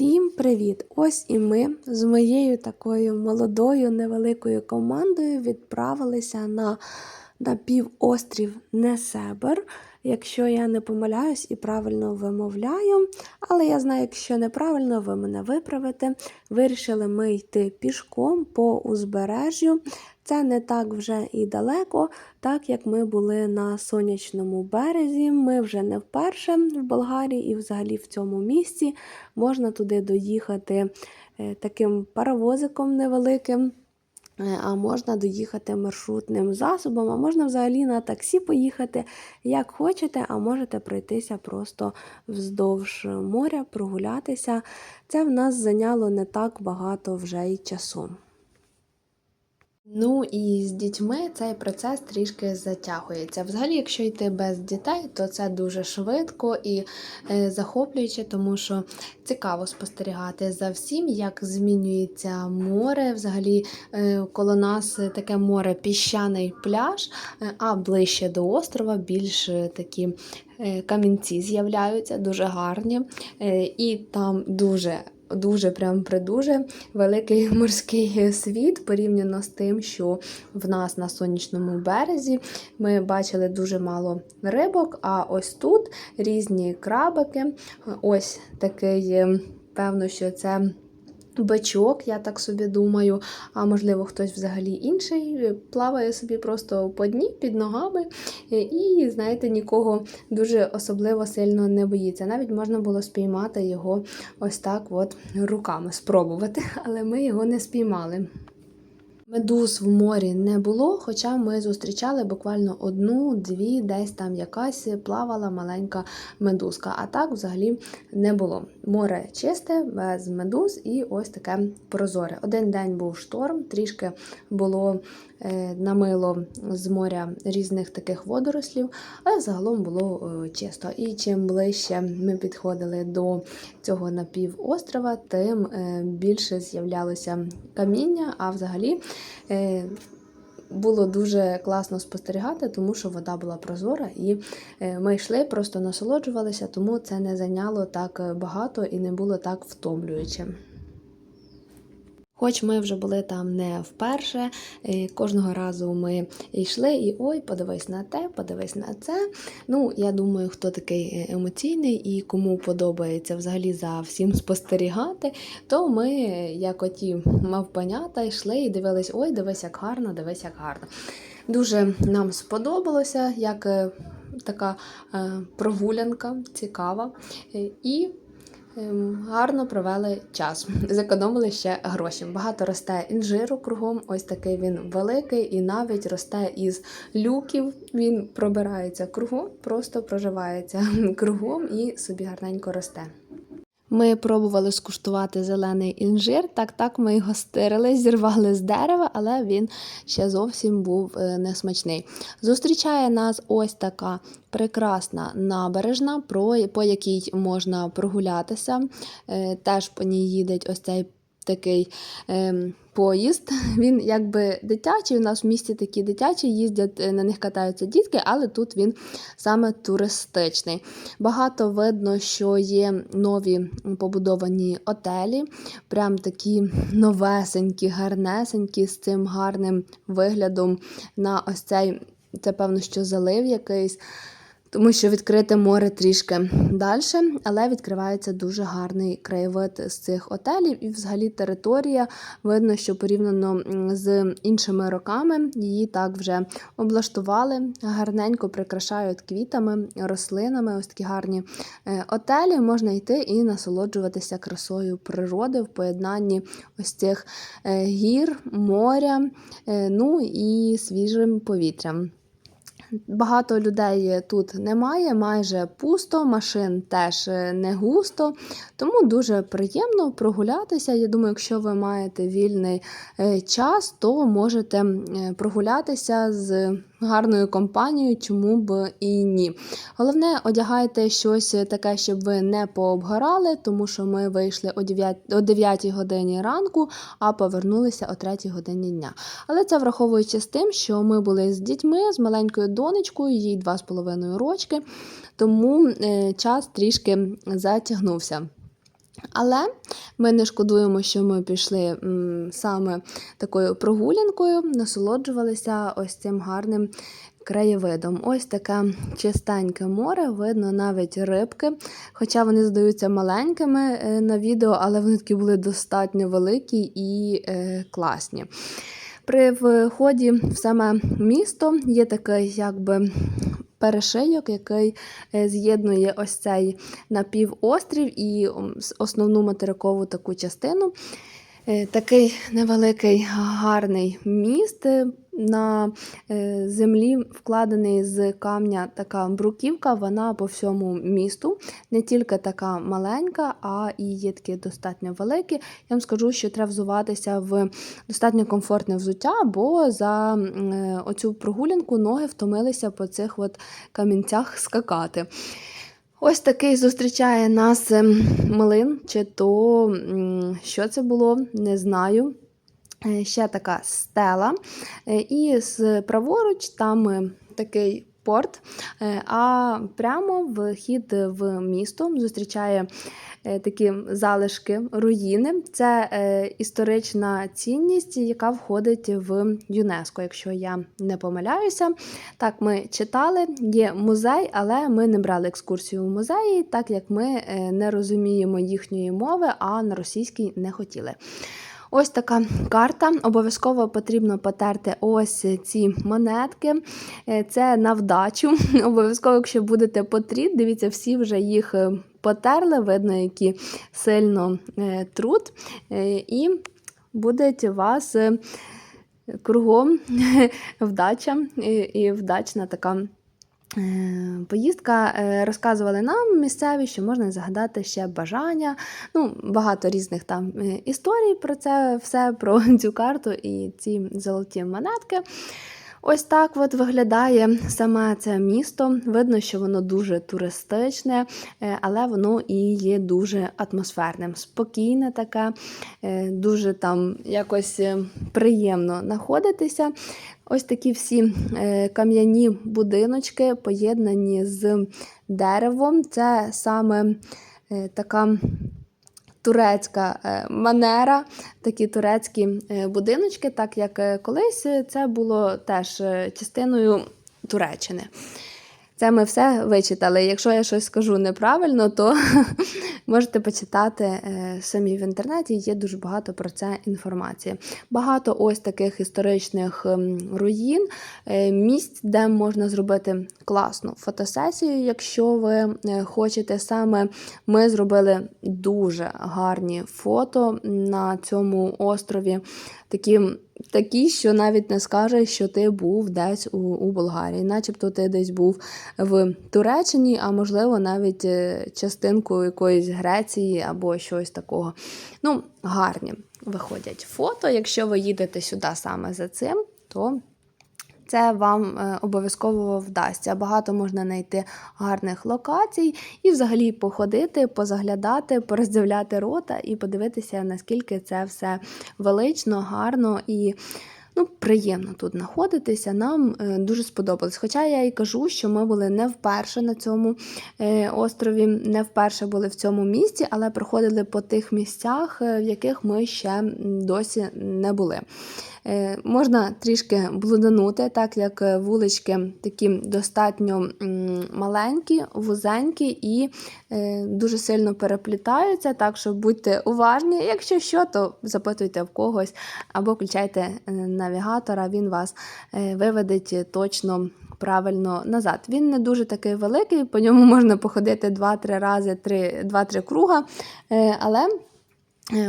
Всім привіт! Ось і ми з моєю такою молодою невеликою командою відправилися на, на півострів Несебер. Якщо я не помиляюсь і правильно вимовляю, але я знаю, якщо неправильно, ви мене виправите. Вирішили ми йти пішком по узбережжю. Це не так вже і далеко, так як ми були на сонячному березі. Ми вже не вперше в Болгарії і взагалі в цьому місці. Можна туди доїхати е, таким паровозиком невеликим. Е, А можна доїхати маршрутним засобом, а можна взагалі на таксі поїхати, як хочете, а можете пройтися просто вздовж моря, прогулятися. Це в нас зайняло не так багато вже й часу. Ну і з дітьми цей процес трішки затягується. Взагалі, якщо йти без дітей, то це дуже швидко і е, захоплююче, тому що цікаво спостерігати за всім, як змінюється море. Взагалі, е, коло нас таке море піщаний пляж, е, а ближче до острова більш такі. Камінці з'являються дуже гарні, і там дуже дуже прям придуже великий морський світ порівняно з тим, що в нас на сонячному березі ми бачили дуже мало рибок, а ось тут різні крабики. Ось такий, певно, що це. Бичок, я так собі думаю, а можливо, хтось взагалі інший е, плаває собі просто по дні під ногами, е, і, знаєте, нікого дуже особливо сильно не боїться. Навіть можна було спіймати його ось так от руками спробувати, але ми його не спіймали. Медуз в морі не було, хоча ми зустрічали буквально одну-дві, десь там якась плавала маленька медузка. А так взагалі не було. Море чисте, без медуз і ось таке прозоре. Один день був шторм, трішки було е, намило з моря різних таких водорослів, але загалом було е, чисто. І чим ближче ми підходили до цього напівострова, тим е, більше з'являлося каміння, а взагалі. Було дуже класно спостерігати, тому що вода була прозора, і ми йшли, просто насолоджувалися, тому це не зайняло так багато і не було так втомлююче. Хоч ми вже були там не вперше, е, кожного разу ми йшли і ой, подивись на те, подивись на це. Ну, я думаю, хто такий е, емоційний і кому подобається взагалі за всім спостерігати, то ми, як оті мавпанята, йшли і дивились, ой, дивись, як гарно, дивись, як гарно. Дуже нам сподобалося, як е, така е, прогулянка цікава. Е, І Гарно провели час, зекономили ще гроші. Багато росте інжиру кругом, ось такий він великий, і навіть росте із люків. Він пробирається кругом, просто проживається кругом і собі гарненько росте. Ми пробували скуштувати зелений інжир. Так, так, ми його стирили, зірвали з дерева, але він ще зовсім був е, несмачний. Зустрічає нас ось така прекрасна набережна, по якій можна прогулятися. Е, Теж по ній їде ось цей такий ем, поїзд. Він якби дитячий. У нас в місті такі дитячі їздять, е, на них катаються дітки, але тут він саме туристичний. Багато видно, що є нові побудовані отелі, прям такі новесенькі, гарнесенькі, з цим гарним виглядом на ось цей, це певно, що залив якийсь. Тому що відкрите море трішки далі, але відкривається дуже гарний краєвид з цих отелів. І взагалі територія видно, що порівняно з іншими роками її так вже облаштували, гарненько прикрашають квітами, рослинами. Ось такі гарні е, отелі. Можна йти і насолоджуватися красою природи в поєднанні ось цих е, гір, моря, е, ну і свіжим повітрям. Багато людей тут немає, майже пусто, машин теж е, не густо, тому дуже приємно прогулятися. Я думаю, якщо ви маєте вільний е, час, то можете е, прогулятися з гарною компанією, чому б і ні. Головне, одягайте щось таке, щоб ви не пообгорали, тому що ми вийшли о 9, о 9 годині ранку, а повернулися о 3 годині дня. Але це враховуючи з тим, що ми були з дітьми, з маленькою донечкою, їй 2,5 рочки, тому е, час трішки затягнувся. Але Ми не шкодуємо, що ми пішли саме такою прогулянкою, насолоджувалися ось цим гарним краєвидом. Ось таке чистеньке море, видно навіть рибки. Хоча вони здаються маленькими е, на відео, але вони такі були достатньо великі і е, класні. При вході в саме місто є такий якби перешийок, який е, з'єднує ось цей напівострів і основну материкову таку частину. Е, Такий невеликий гарний міст е, на е, землі вкладений з камня така бруківка, вона по всьому місту, не тільки така маленька, а і є такі достатньо великі. Я вам скажу, що треба взуватися в достатньо комфортне взуття, бо за оцю прогулянку ноги втомилися по цих от камінцях скакати. Ось такий зустрічає нас ем, млин, чи то що це було, не знаю. Е, Ще така стела. Е, І праворуч там е, такий порт, е, а прямо вхід в місто зустрічає е, такі залишки руїни. Це е, історична цінність, яка входить в ЮНЕСКО, якщо я не помиляюся. Так, ми читали, є музей, але ми не брали екскурсію в музеї, так як ми не розуміємо їхньої мови, а на російській не хотіли. Ось така карта. Обов'язково потрібно потерти ось ці монетки. Е, Це на вдачу. Обов'язково, якщо будете потріб, дивіться, всі вже їх е, потерли, видно, які сильно е, труд. І буде у вас кругом вдача і вдачна така. Е, Поїздка Е, розказували нам місцеві, що можна загадати ще бажання. Ну, багато різних там е, історій про це все, про цю карту і ці золоті монетки. Ось так от виглядає саме це місто. Видно, що воно дуже туристичне, е, але воно і є дуже атмосферним, спокійне таке, е, дуже там якось е, приємно знаходитися. Ось такі всі кам'яні будиночки поєднані з деревом. Це саме така турецька е, манера, такі турецькі е, будиночки, так як е, колись це було теж частиною Туреччини. Це ми все вичитали. Якщо я щось скажу неправильно, то можете почитати е, самі в інтернеті. Є дуже багато про це інформації. Багато ось таких історичних ем, руїн, е, місць, де можна зробити класну фотосесію. Якщо ви е, хочете саме, ми зробили дуже гарні фото на цьому острові. Такі такі, що навіть не скажеш, що ти був десь у, у Болгарії, начебто ти десь був в Туреччині, а можливо навіть частинкою частинку якоїсь Греції або щось такого. Ну, гарні виходять фото. Якщо ви їдете сюди саме за цим, то це вам е, обов'язково вдасться. Багато можна знайти гарних локацій і взагалі походити, позаглядати, пороздивляти рота і подивитися, наскільки це все велично, гарно і. Ну, приємно тут знаходитися. Нам е, дуже сподобалось. Хоча я і кажу, що ми були не вперше на цьому е, острові, не вперше були в цьому місті, але проходили по тих місцях, в яких ми ще досі не були. Е, Можна трішки блуданути, так як е, вулички такі достатньо маленькі, вузенькі і е, дуже сильно переплітаються. Так що будьте уважні. Якщо що, то запитуйте в когось або включайте навігатора, він вас виведе точно. Правильно назад. Він не дуже такий великий, по ньому можна походити 2-3 рази, 2-3 круга, але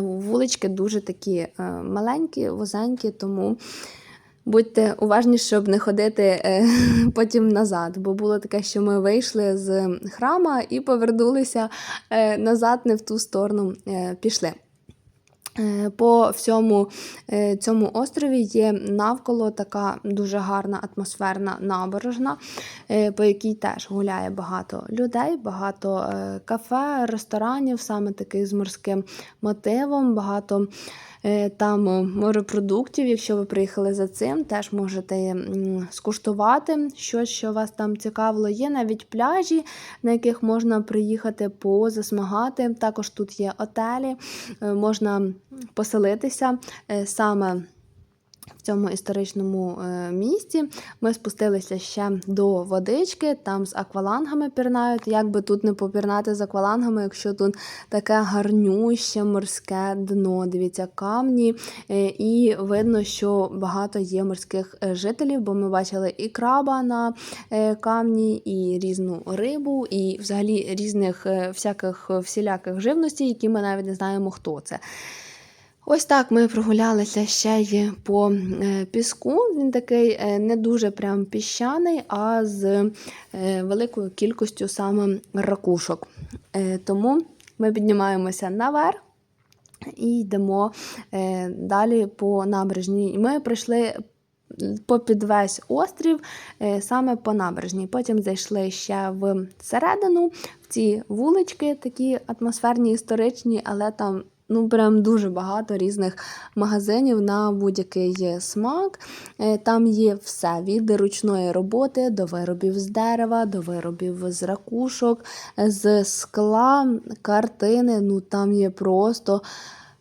Вулички дуже такі е, маленькі, вузенькі, тому будьте уважні, щоб не ходити е, потім назад. Бо було таке, що ми вийшли з храма і повернулися е, назад, не в ту сторону е, пішли. Е, По всьому е, цьому острові є навколо така дуже гарна атмосферна набережна, е, по якій теж гуляє багато людей, багато кафе, ресторанів, саме таких з морським мотивом, багато там е, морепродуктів. Якщо ви приїхали за цим, теж можете скуштувати щось, що вас там цікавило. Є навіть пляжі, на яких можна приїхати позасмагати. Також тут є отелі, е, можна поселитися е, саме. В цьому історичному е, місті ми спустилися ще до водички, там з аквалангами пірнають. Як би тут не попірнати з аквалангами, якщо тут таке гарнюще морське дно, дивіться, камні. Е, і видно, що багато є морських е, жителів, бо ми бачили і краба на камні, і різну рибу, і взагалі різних всяких всіляких живностей, які ми навіть не знаємо, хто це. Ось так ми прогулялися ще й по е, піску. Він такий е, не дуже прям піщаний, а з е, великою кількістю саме ракушок. Тому ми піднімаємося наверх. І йдемо далі по набережній. Ми пройшли попід весь острів саме по набережній. Потім зайшли ще в середину, в ці вулички, такі атмосферні, історичні, але там ну прям дуже багато різних магазинів на будь-який смак. Е, Там є все від ручної роботи до виробів з дерева, до виробів з ракушок, з скла, картини. Ну там є просто.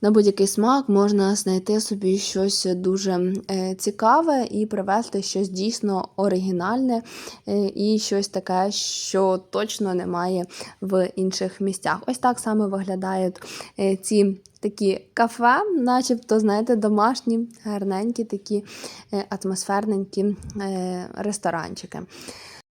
На будь-який смак можна знайти собі щось дуже е, цікаве і привезти щось дійсно оригінальне е, і щось таке, що точно немає в інших місцях. Ось так саме виглядають е, ці такі кафе, начебто, знаєте, домашні, гарненькі, такі атмосферненькі ресторанчики.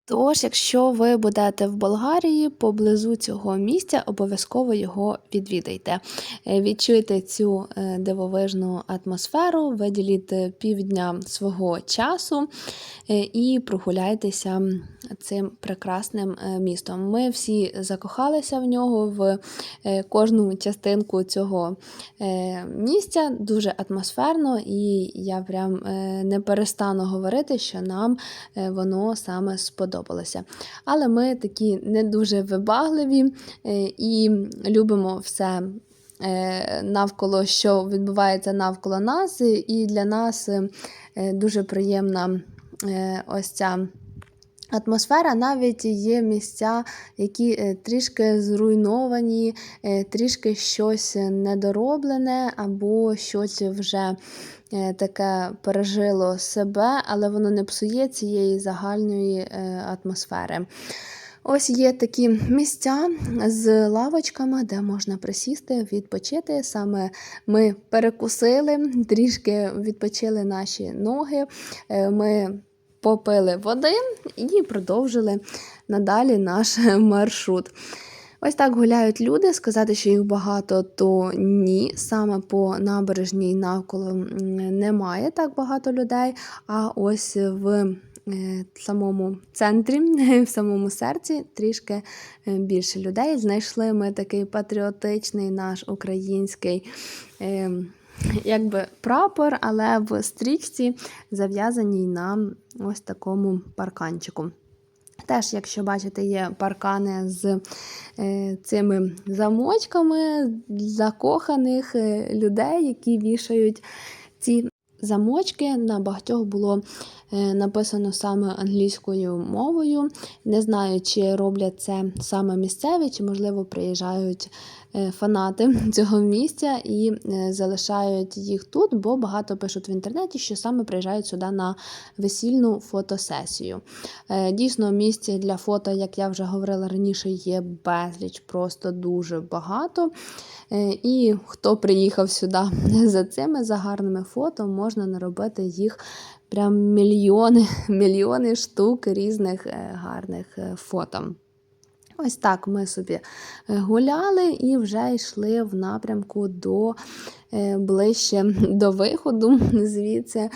Тож, якщо ви будете в Болгарії поблизу цього місця, обов'язково його відвідайте. Е, Відчуйте цю е, дивовижну атмосферу, виділіть е, півдня свого часу і прогуляйтеся цим прекрасним містом. Ми всі закохалися в нього в кожну частинку цього місця. Дуже атмосферно, і я прям не перестану говорити, що нам воно саме сподобалося. Але ми такі не дуже вибагливі е, і любимо все. е, Навколо що відбувається навколо нас, і для нас е, дуже приємна ось ця атмосфера. Навіть є місця, які трішки зруйновані, трішки щось недороблене, або щось вже таке пережило себе, але воно не псує цієї загальної е, атмосфери. Ось є такі місця з лавочками, де можна присісти, відпочити. Саме ми перекусили, трішки відпочили наші ноги. е, Ми попили води і продовжили надалі наш маршрут. Ось так гуляють люди. Сказати, що їх багато, то ні. Саме по набережній навколо немає так багато людей. А ось в е, самому центрі, в самому серці трішки е, більше людей. Знайшли ми такий патріотичний наш український. е, Якби прапор, але в стрічці зав'язаній на ось такому парканчику. Теж, якщо бачите, є паркани з е, цими замочками закоханих е, людей, які вішають ці замочки. На багатьох було е, написано саме англійською мовою. Не знаю, чи роблять це саме місцеві, чи, можливо, приїжджають фанати цього місця і е, залишають їх тут, бо багато пишуть в інтернеті, що саме приїжджають сюди на весільну фотосесію. Е, Дійсно, місць для фото, як я вже говорила раніше, є безліч, просто дуже багато. Е, І хто приїхав сюди за цими за гарними фото, можна наробити їх прям мільйони, мільйони штук різних е, гарних е, фото. Ось так ми собі е, гуляли і вже йшли в напрямку до е, ближче до виходу звідси,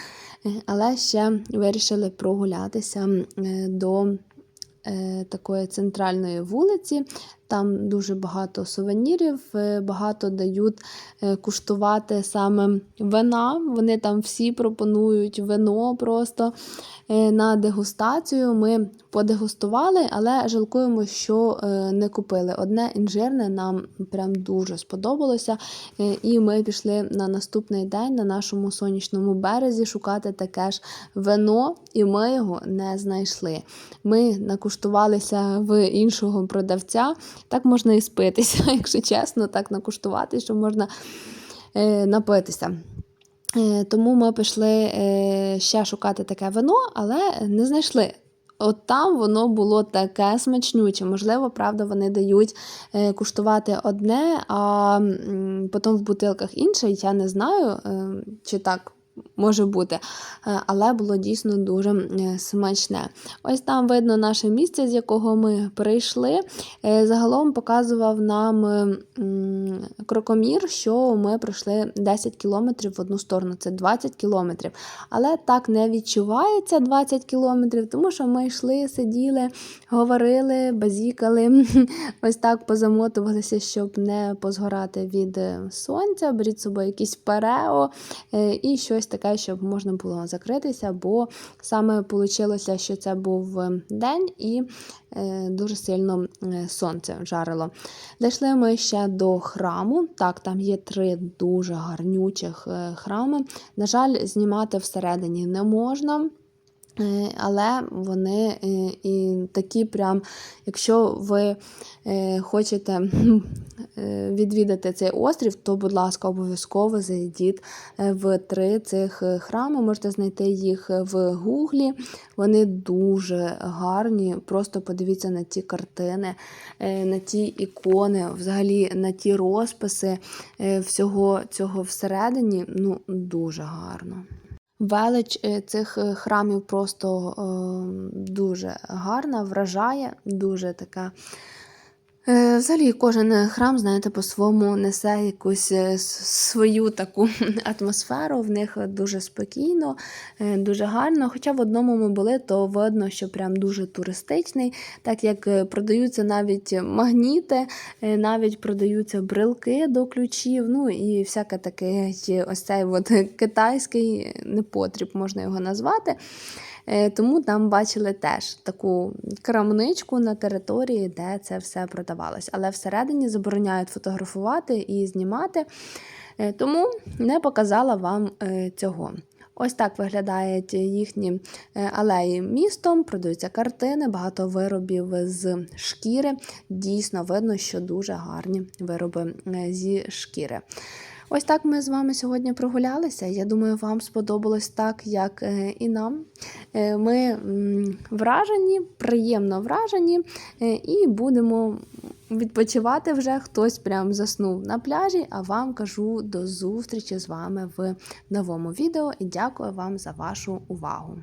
але ще вирішили прогулятися е, до такої центральної вулиці. Там дуже багато сувенірів, е, багато дають е, куштувати саме вина. Вони там всі пропонують вино просто е, на дегустацію. Ми подегустували, але жалкуємо, що не купили. Одне інжирне нам прям дуже сподобалося. І ми пішли на наступний день на нашому сонячному березі шукати таке ж вино, і ми його не знайшли. Ми накуштувалися в іншого продавця. Так можна і спитися, якщо чесно, так накуштувати, що можна е, напитися. Е, Тому ми пішли е, ще шукати таке вино, але не знайшли. От там воно було таке смачнюче. Можливо, правда, вони дають е, куштувати одне, а потім в бутилках інше. Я не знаю, е, чи так може бути. Е, Але було дійсно дуже е, смачне. Ось там видно наше місце, з якого ми прийшли. Е, Загалом показував нам крокомір, що ми пройшли 10 кілометрів в одну сторону. Це 20 кілометрів. Але так не відчувається 20 кілометрів, тому що ми йшли, сиділи, говорили, базікали, ось так позамотувалися, щоб не позгорати від сонця. Беріть з собою якісь парео е, і щось таке, щоб можна було закритися, бо саме вийшло, що це був е, день і е, дуже сильно е, сонце жарило. Дійшли ми ще до храму. Так, там є три дуже гарнючих храми. На жаль, знімати всередині не можна. Але вони і такі, прям, якщо ви хочете відвідати цей острів, то, будь ласка, обов'язково зайдіть е, в три цих е, храми. Можете знайти їх в Гуглі. Вони дуже гарні. Просто подивіться на ті картини, е, на ті ікони, взагалі на ті розписи е, всього цього всередині. Ну, дуже гарно. Велич е, цих е, храмів просто е, дуже гарна, вражає, дуже така. Е, Взагалі, кожен храм, знаєте, по-своєму несе якусь е, свою таку атмосферу. В них дуже спокійно, е, дуже гарно. Хоча в одному ми були, то видно, що прям дуже туристичний, так як продаються навіть магніти, навіть продаються брелки до ключів. Ну і всяке таке, ось цей от китайський непотріб, можна його назвати. Е, Тому там бачили теж таку крамничку на території, де це все продавалось. Але всередині забороняють фотографувати і знімати, Е, тому не показала вам е, цього. Ось так виглядають їхні алеї містом, продаються картини, багато виробів з шкіри. Дійсно видно, що дуже гарні вироби зі шкіри. Ось так ми з вами сьогодні прогулялися. Я думаю, вам сподобалось так, як е, і нам. Е, Ми вражені, приємно вражені, е, і будемо відпочивати вже. Хтось прям заснув на пляжі. А вам кажу до зустрічі з вами в новому відео і дякую вам за вашу увагу.